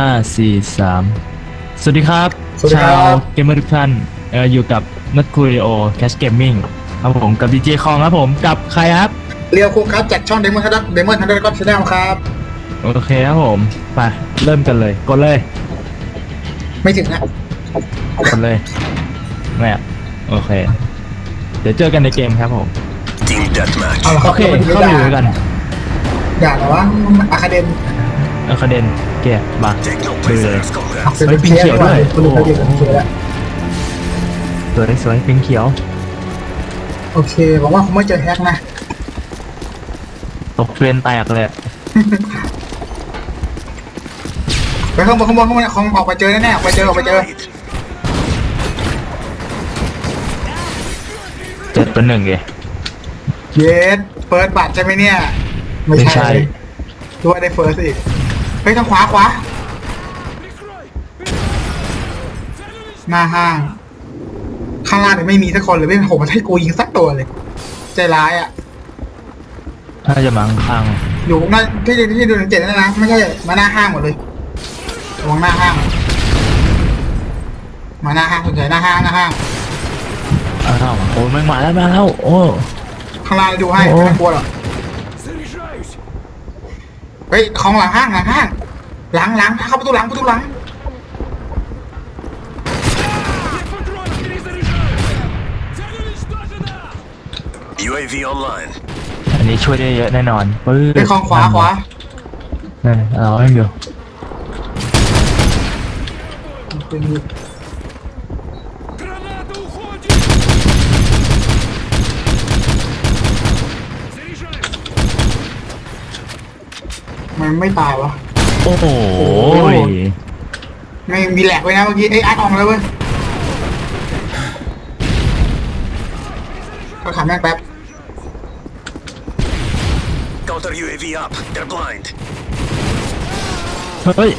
ห้าสี่สามสวัสดีครับ สวัสดีครัชาบ วเกมเมอร์ทุกท่านเอ่ออยู่กับนัทคุริโอแคชเกมมิ่งครับผมกับดีเจคองครับผมกับใครครับ เรียวคูครับจากช่องเดมอนทัดเดมอนทันเดอร์ก็ชแนลครับ โอเคครับผม ไป เริ่มกันเลยกดเลยไม่ถึงนะกดเลยแม่โอเค เดี๋ยวเจอกันในเกมครับผม Team Deathmatch. เอาละคโอรับเค เข้าไปอยู่ด้วยกัน ด่าแต่ว่าอะคาเดม เออคาเดนเกียมา Take no ดูเลย prisoners, comrade. เอาเป็นเฮ้ยเพียเขียวด้วยคุณดูเขาเดียวกันเขียวแล้วสวยสวยปิงเขียว โอเคหวังว่าคงไม่เจอแฮกนะ ตกเทรนแตกเลยไปข้างบนข้างบนข้างบนของออกไปเจอแน่ๆออกไปเจอออกไปเจอ Right. เจ็ดเป็นหนึ่งเกเยสเฟิร์สบัตรใช่ไหมเนี่ย ไม่ไม่ใช่ใช่ด้วยได้เฟิร์สอีกเฮ้ยทางขวาขวาหน้าห้างข้างล่างเนี่ยไม่มีสักคนเลยไม่ผมมาให้กูยิงสักตัวเลย ใจร้ายอะน่าจะมาข้างอยู่หน้าที่ที่ดูหนังเจ็ดนั่นนะไม่ใช่มาหน้าห้างหมดเลยระวังหน้าห้าง มาหน้าห้างส่วนใหญ่หน้าห้างหน้าห้างๆอ้าวโอ้ไม่งมาแล้วมาแล้วโอ้ข้างล่างดูให้โอ้ไม่ต้องกลัวหรอก เฮ้ยของหลังห้างหลังห้างหลังหลังเข้าประตูหลังประตูหลัง UAV online. อันนี้ช่วยได้เยอะแน่นอนปื้ไปของขวาขวานั่นเราเองอยู่ มันไม่ตายวะ โอ้โหไม่มีแหลกไว้นะเมื่อกี้ไอ้ยอาร์ตออกมาแล้วเว้ยก็ขับแม่งแป๊บ Counter UAV up. They're blind. เฮ้ย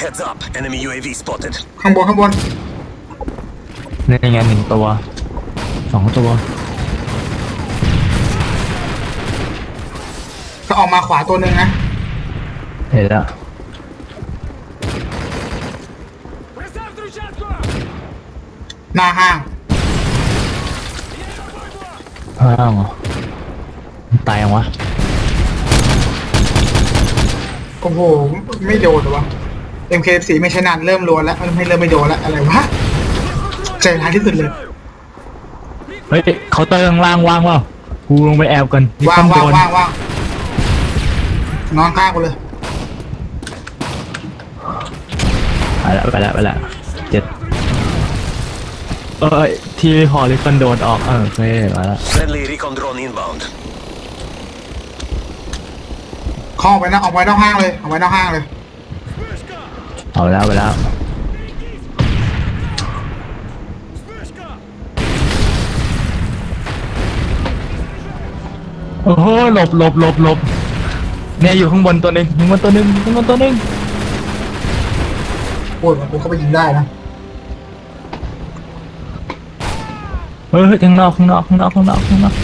Heads up. Enemy UAV spotted. ข้างบนข้างบน นี่ไงหนึ่งตัวสองตัว ก็ออกมาขวาตัวหนึ่งนะ เห็นแล้วหน้าห้างอ้าวมันตายยังวะ โอ้โห ไม่โดนเหรอวะ MK14 ไม่ใช่นานเริ่มรวนแล้วไม่เริ่มไม่โดนแล้วอะไรวะ ใจร้ายที่สุดเลย เฮ้ยเคาน์เตอร์ข้างล่างว่างเปล่ากูลงไปแอบกันมีว่างคนว่างโดนว่างว่าง นอนข้างกูเลย ไปแล้วไปแล้วไปแล้วเจ็ดเอ้ยที่ฮอลิคอนโดนออกเออโอเคมาแล้ว Friendly recon drone inbound. เข้าออกไปนะออกไปนอกห้างเลยออกไปนอกห้างเลย เอาแล้วไปแล้วโอ้โหหลบหลบหลบหลบ เนี่ยอยู่ข้างบนตัวหนึ่งข้างบนตัวหนึ่งข้างบนตัวหนึ่งโอ้ยมันกูเข้าไปยิงได้นะเฮ้ยเฮ้ยข้างนอกข้างนอกข้างนอกข้างนอกข้างนอก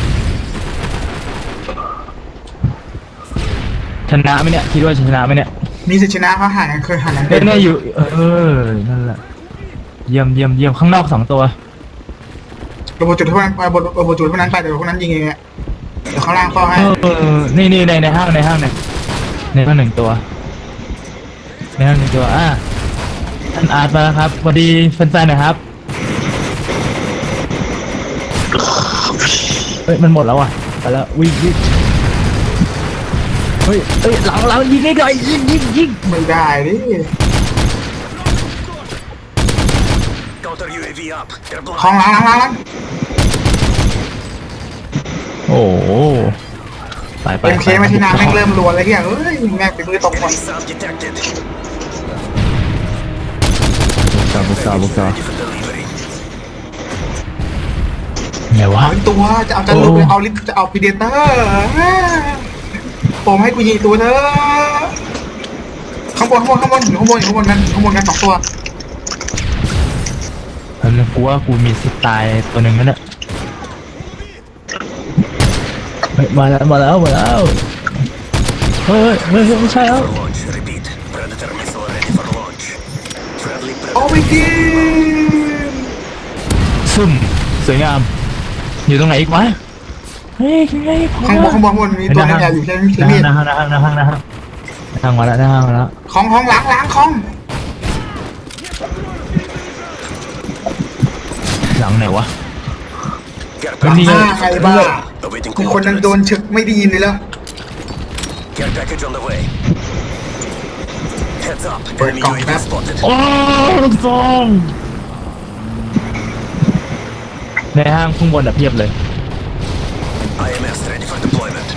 ชนะไหมเนี่ยคิดว่าจะชนะไหมเนี่ยมีสิทธิชนะเพราะห่างกันเคยห่างกันเนี่ยเนี่ยอยู่ เออนั่นแหละเยี่ยมเยี่ยมเยี่ยมข้างนอกสองตัว ระบบจุดเท่านั้นระบบระบบจุดเท่านั้นไปเดี๋ยวพวกนั้นยิงเองอะ เดี๋ยวข้างล่างเฝ้าให้เออนี่นี่ในในห้างในห้างเนี่ยในห้างหนึ่งตัวในห้างหนึ่งตัวอะท่านอาร์ตมาแล้วครับสวัสดีแฟนๆหน่อยครับเฮ้ยมันหมดแล้วอะไปแล้ววิ่งวิ่งเฮ้ยเฮ้ยหลังหลังยิงให้หน่อยยิงยิงยิงไม่ได้ดิ Counter UAV up. They're ของ blind. หลังหลังหลังหลัง โอ้โหไปไปเอ็มเคมาที่นาแม่งเริ่มรัวเลยที่อย่างเอ้ยแม่งเป็นมือตกคน Enemy SAM detected. บุกต่อบุกต่อบุกต่อ Ready for delivery. ไหนวะเอาอีกตัวจะเอาจะลุกโอ้เอาลิฟจะเอาพีเดเตอร์ผมให้กูยิงอีกตัวเถอะข้างบนข้างบนข้างบนอยู่ข้างบนอยู่ข้างบนกันข้างบนกันสองตัวเออกูว่ากูมีสไตล์ตัวหนึ่งนั่นแหละเฮ้ยมาแล้วมาแล้วมาแล้วเฮ้ยเฮ้ยเฮ้ยไม่ใช่แล้ว For launch. Repeat. Predator missile ready for launch. Friendly โอ้ Predator. ไม่กินซุ่มสวยงาม อยู่ตรงไหนอีกวะเฮ้ยยังไงข้างบนข้างบนข้างบนมีตัวหนึงอะอยู่ใช่ไหมใช่มีดนะฮะนะฮะนะฮะนะฮะทางมาแล้วทางมาแล้วของของหลังหลังของหลังไหนวะ Care หลังนี่ห package น้าใครบ้า awaiting มีคนนึงโดน coordinates. ฉึกไม่ได้ยินเลยแล้ว Care package on the way. Heads up. Wait, Enemy come UAV back. spotted. โอ้ลูกซองในห้างข้างบนอะเพียบเลย IMS ready for deployment.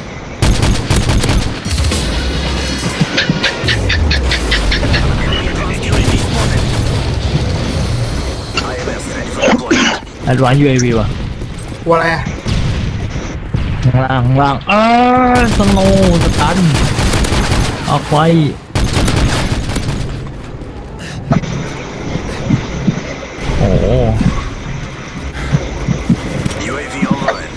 UAV spotted. IMS ready for deployment. แอดวานซ์ UAV ว่ะ ตัวอะไรอะข้างล่างข้างล่างเออสโลว์สตันออกไว้โอ้โห UAV online.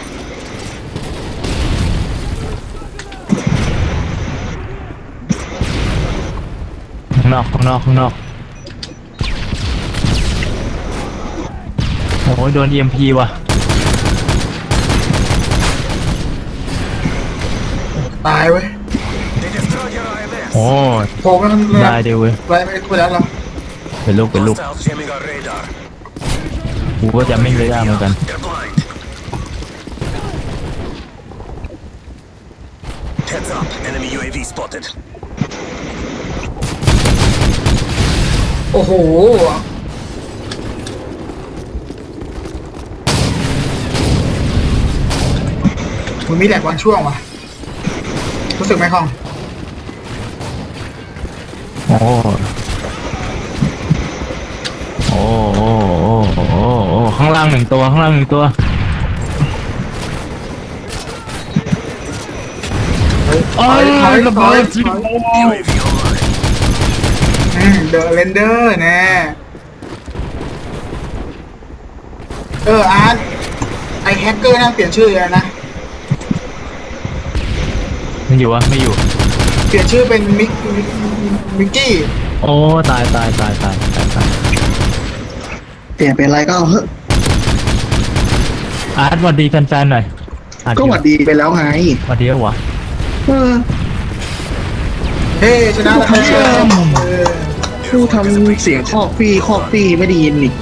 ข้างนอกข้างนอกข้างนอกโอ้ยโดน EMP ว่ะ ตายเว้ย They destroyed your IMS. โอ้ยโผล่กันเลยได้เดียวเว้ยไปไม่ไปแล้วเหรอเป็นลูกเป็นลูก Hostiles jamming our radar. กูก็จะไม่เลยยากเหมือนกัน They're blind. Heads up. Enemy UAV spotted. โอ้โหมันมีแหลกวันช่วงว่ะ รู้สึกไหมคอง โอ้ โอ้ โอ้ โอ้ โอ้ โอ้ ข้างล่างหนึ่งตัว ข้างล่างหนึ่งตัวถอยถอยระเบิดสิถอย UAV online. อืมเดอะเรนเดอร์แน่เอออาร์ตไอแฮกเกอร์นั่งเปลี่ยนชื่อเลยนะ มันอยู่วะไม่อยู่ เปลี่ยนชื่อเป็นมิกมิกมิกกี้ โอ้ตายตายตายตายตายตายเปลี่ยนเป็นอะไรก็เอาเถอะอาร์ตสวัสดีแฟนๆหน่อยอาร์ตก็หวัดดีไปแล้วไงสวัสดีวะเออเฮ้ชนะแล้วครับเชื่อมเออผู้ทำเสียงคอกปี้คอกปี้ไม่ได้ยินนี่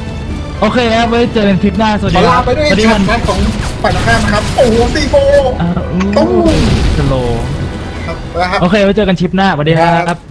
โอเคครับไว้เจอกันคลิปหน้าสวัสขดีอคลารับไปด้วยสวัสดีช็อวัตนแรกของฝ่ายตรงข้ามนะครับ โอ้โหซีโฟอ่าอู้ตู้ สโลครับ นะครับ โอเคไว้เจอกันชิปหน้าสวัสดีครับ